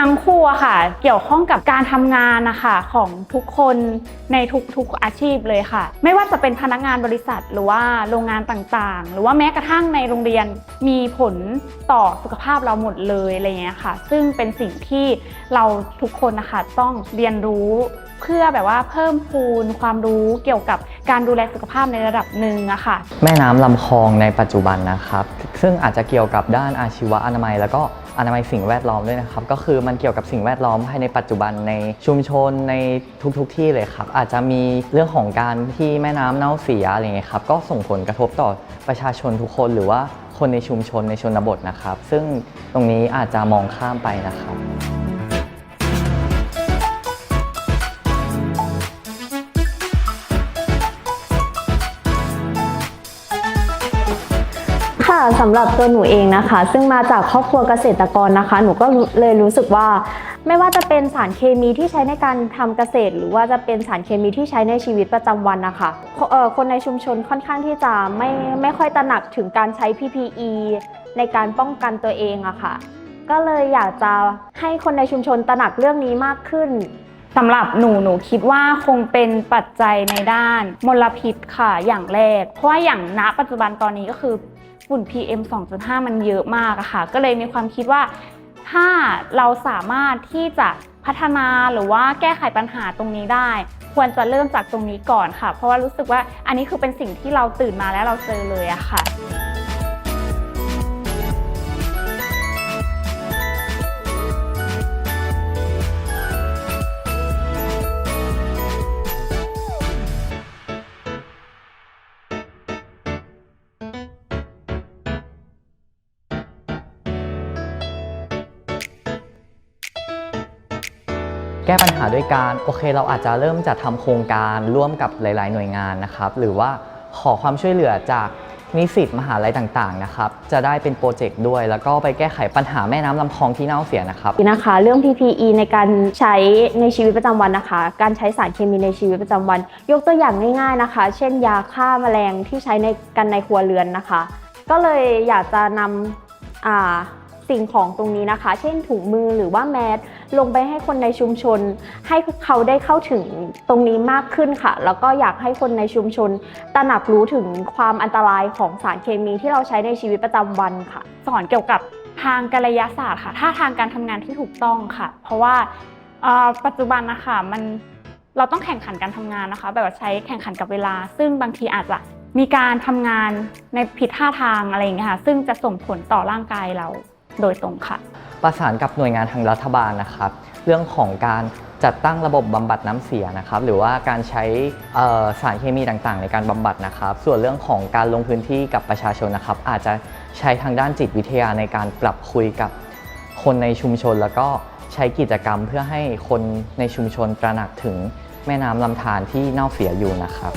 ทั้งคู่อะค่ะ เกี่ยวข้องกับการทำงานนะคะของทุกคนในทุกๆอาชีพเลยค่ะ ไม่ว่าจะเป็นพนักงานบริษัทหรือว่าโรงงานต่างๆ หรือว่าแม้กระทั่งในโรงเรียนมีผลต่อสุขภาพเราหมดเลยอะไรเงี้ยค่ะ ซึ่งเป็นสิ่งที่เราทุกคนนะคะต้องเรียนรู้เพื่อแบบว่าเพิ่มพูนความรู้เกี่ยวกับการดูแลสุขภาพในระดับหนึ่งอะค่ะ แม่น้ำลำคลองในปัจจุบันนะครับ ซึ่งอาจจะเกี่ยวกับด้านอาชีวะอนามัย แล้วก็อนามัยสิ่งแวดล้อมด้วยนะครับ ก็คือมันเกี่ยวกับสิ่งแวดล้อมภายในปัจจุบันในชุมชนในทุกๆทที่เลยครับ อาจจะมีเรื่องของการที่แม่น้ำเน่าเสียอะไรเงี้ยครับก็ส่งผลกระทบต่อประชาชนทุกคนหรือว่าคนในชุมชนในชนบทนะครับ ซึ่งตรงนี้อาจจะมองข้ามไปนะครับ ค่ะสำหรับตัวหนูเองนะคะ ซึ่งมาจากครอบครัวเกษตรกรนะคะ หนูก็เลยรู้สึกว่า ไม่ว่าจะเป็นสารเคมีที่ใช้ในการทำเกษตร หรือว่าจะเป็นสารเคมีที่ใช้ในชีวิตประจำวันนะคะคนในชุมชนค่อนข้างที่จะไม่ไม่ค่อยตระหนักถึงการใช้ PPE ในการป้องกันตัวเองอะค่ะ ก็เลยอยากจะให้คนในชุมชนตระหนักเรื่องนี้มากขึ้น สำหรับหนูหนูคิดว่าคงเป็นปัจจัยในด้านมลพิษค่ะอย่างแรก เพราะว่าอย่างณปัจจุบันตอนนี้ก็คือฝุ่น PM 2.5 มันเยอะมากอะค่ะ ก็เลยมีความคิดว่า ถ้าเราสามารถที่จะพัฒนาหรือว่าแก้ไขปัญหาตรงนี้ได้ ควรจะเริ่มจากตรงนี้ก่อนค่ะ เพราะว่ารู้สึกว่าอันนี้คือเป็นสิ่งที่เราตื่นมาแล้วเราเจอเลยอะค่ะ ก้ปัญหาด้วยการโอเค เราอาจจะเริ่มจัดทำโครงการร่วมกับหลาย ๆ หน่วยงานนะครับ หรือว่าขอความช่วยเหลือจากนิสิตมหาลัยต่างๆนะครับจะได้เป็นโปรเจกต์ด้วย แล้วก็ไปแก้ไขปัญหาแม่น้ำลำคลองที่เน่าเสียนะครับ นะคะ เรื่อง PPE ในการใช้ในชีวิตประจำวันนะคะ การใช้สารเคมีในชีวิตประจำวัน ยกตัวอย่างง่ายๆนะคะ เช่นยาฆ่าแมลงที่ใช้ในกันในครัวเรือนนะคะ ก็เลยอยากจะนำอ่า สิ่งของตรงนี้นะคะ เช่นถุงมือหรือว่าแมสลงไปให้คนในชุมชน ให้เขาได้เข้าถึงตรงนี้มากขึ้นค่ะ แล้วก็อยากให้คนในชุมชน ตระหนักรู้ถึงความอันตรายของสารเคมีที่เราใช้ในชีวิตประจำวันค่ะ สอนเกี่ยวกับทางกายศาสตร์ค่ะท่าทางการทำงานที่ถูกต้องค่ะ เพราะว่าปัจจุบันนะคะมันเราต้องแข่งขันการทำงานนะคะ แบบว่าใช้แข่งขันกับเวลา ซึ่งบางทีอาจจะมีการทำงานในผิดท่าทางอะไรอย่างเงี้ยค่ะ ซึ่งจะส่งผลต่อร่างกายเรา โดยตรงค่ะ ประสานกับหน่วยงานทางรัฐบาลนะครับ เรื่องของการจัดตั้งระบบบำบัดน้ำเสียนะครับ หรือว่าการใช้เอ่อสารเคมีต่างๆ ในการบำบัดนะครับ ส่วนเรื่องของการลงพื้นที่กับประชาชนนะครับ อาจจะใช้ทางด้านจิตวิทยาในการปรับคุยกับคนในชุมชน แล้วก็ใช้กิจกรรมเพื่อให้คนในชุมชนตระหนักถึงแม่น้ำลำธารที่เน่าเสียอยู่นะครับ